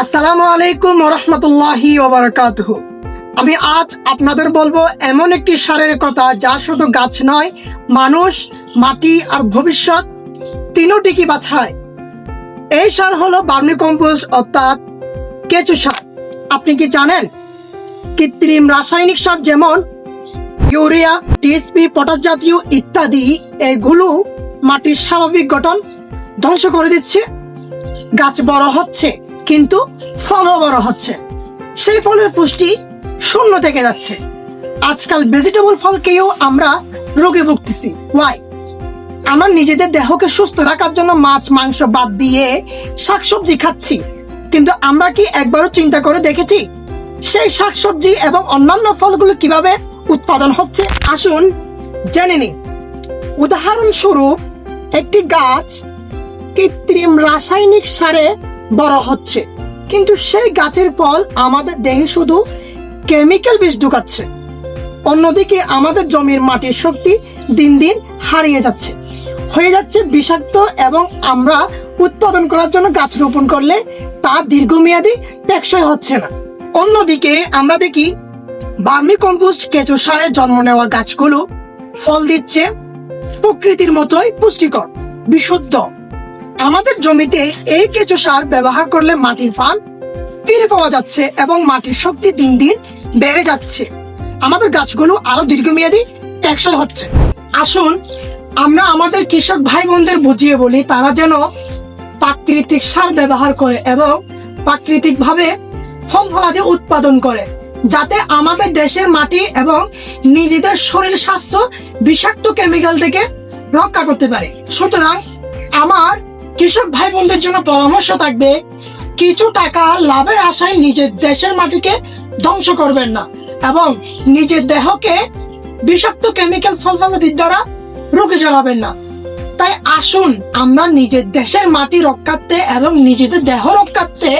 আসসালামু আলাইকুম রহমতুল্লাহি আমি আজ আপনাদের বলব এমন একটি সারের কথা যা শুধু গাছ নয়, মানুষ, মাটি আর ভবিষ্যৎ তিনটি কি বাছায়। এই সার হলো বার্মি কম্পোস্ট অর্থাৎ কেঁচু সার। আপনি কি জানেন? কৃত্রিম রাসায়নিক সার যেমন ইউরিয়া, টিএসপি, পটাশ জাতীয় ইত্যাদি, এগুলো মাটির স্বাভাবিক গঠন ধ্বংস করে দিচ্ছে, গাছ বড় হচ্ছে। কিন্তু ফলও বড় হচ্ছে। সেই ফলের পুষ্টি শূন্য থেকে যাচ্ছে। আজকাল ভেজিটেবল ফলকেও আমরা রোগে ভুগতেছি। ওয়াই আমরা নিজেদের দেহকে সুস্থ রাখার জন্য মাছ, মাংস বাদ দিয়ে শাকসবজি খাচ্ছি। কিন্তু আমরা কি একবারও চিন্তা করে দেখেছি? সেই শাকসবজি এবং অন্যান্য ফলগুলো কীভাবে উৎপাদন হচ্ছে? আসুন জেনে নিই। উদাহরণস্বরূপ একটি গাছ কৃত্রিম রাসায়নিক সারে বড় হচ্ছে। কিন্তু সেই গাছের ফল আমাদের দেহে শুধু কেমিক্যাল বিষ ঢুকাচ্ছে। অন্যদিকে আমাদের জমির মাটির শক্তি দিন দিন হারিয়ে যাচ্ছে। হয়ে যাচ্ছে বিষাক্ত এবং আমরা উৎপাদন করার জন্য গাছ রোপণ করলে তা দীর্ঘমেয়াদী টেকসই হচ্ছে না। অন্যদিকে আমরা দেখি বার্মি কম্পোস্ট কেঁচো সারে জন্ম নেওয়া গাছগুলো ফল দিচ্ছে প্রকৃতির মতোই পুষ্টিকর, বিশুদ্ধ। আমাদের জমিতে এই কেঁচো সার ব্যবহার করলে মাটির ফান ফিরে পাওয়া যাচ্ছে এবং মাটির শক্তি দিন দিন বেড়ে যাচ্ছে। আমাদের গাছগুলো আরও দীর্ঘমেয়াদী টেকসই হচ্ছে। আসুন, আমরা আমাদের কৃষক ভাই বোনদের বুঝিয়ে বলি, তারা যেন প্রাকৃতিক সার ব্যবহার করে এবং প্রাকৃতিক ভাবে ফল ফলাদি উৎপাদন করে, যাতে আমাদের দেশের মাটি এবং নিজেদের শরীর স্বাস্থ্য বিষাক্ত কেমিক্যাল থেকে রক্ষা করতে পারে। সুতরাং আমার কৃষক ভাই বোনদের জন্য পরামর্শ থাকবে, কিছু টাকা লাভের আশায় নিজের দেশের মাটিকে ধ্বংস করবেন না এবং নিজের দেহকে বিষাক্ত কেমিক্যাল ফলফলাদির দ্বারা রোগে জ্বালাবেন না। তাই আসুন আমরা নিজের দেশের মাটি রক্ষার্থে এবং নিজেদের দেহ রক্ষার্থে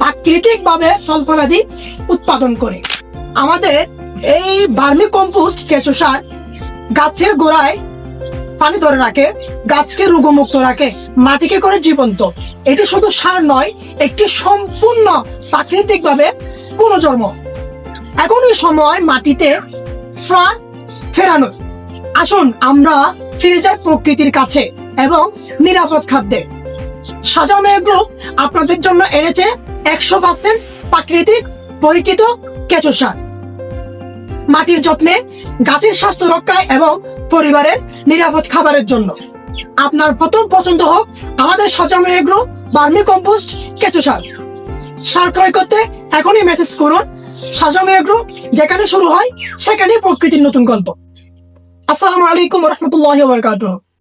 প্রাকৃতিক ভাবে ফলফলাদি উৎপাদন করি। আমাদের এই বার্মি কম্পোস্ট কেঁচো সার গাছের গোড়ায় পানি ধরে রাখে, গাছকে রোগমুক্ত রাখে, মাটিকে করে জীবন্ত। এটি শুধু সার নয়, একটি সম্পূর্ণ প্রাকৃতিক ভাবে পুনর্জন্ম। এখন এই সময় মাটিতে প্রাণ ফেরানো। আসুন, আমরা ফিরে যাই প্রকৃতির কাছে এবং নিরাপদ খাদ্যে। সাজানো গ্রুপ আপনাদের জন্য এনেছে একশো পার্সেন্ট প্রাকৃতিক পরীক্ষিত কেঁচো সার। মাটির যত্নে গাছের স্বাস্থ্য রক্ষায় এবং পরিবারের নিরাপদ খাবারের জন্য। আপনার প্রথম পছন্দ হোক আমাদের সাজানো এগ্রো, বার্মি কম্পোস্ট, কেঁচো সার। সার ক্রয় করতে এখনই মেসেজ করুন সাজানো এগ্রো, যেখানে শুরু হয় সেখানেই প্রকৃতির নতুন গল্প। আসসালামু আলাইকুম রহমতুল্লাহ বরকাতুহ।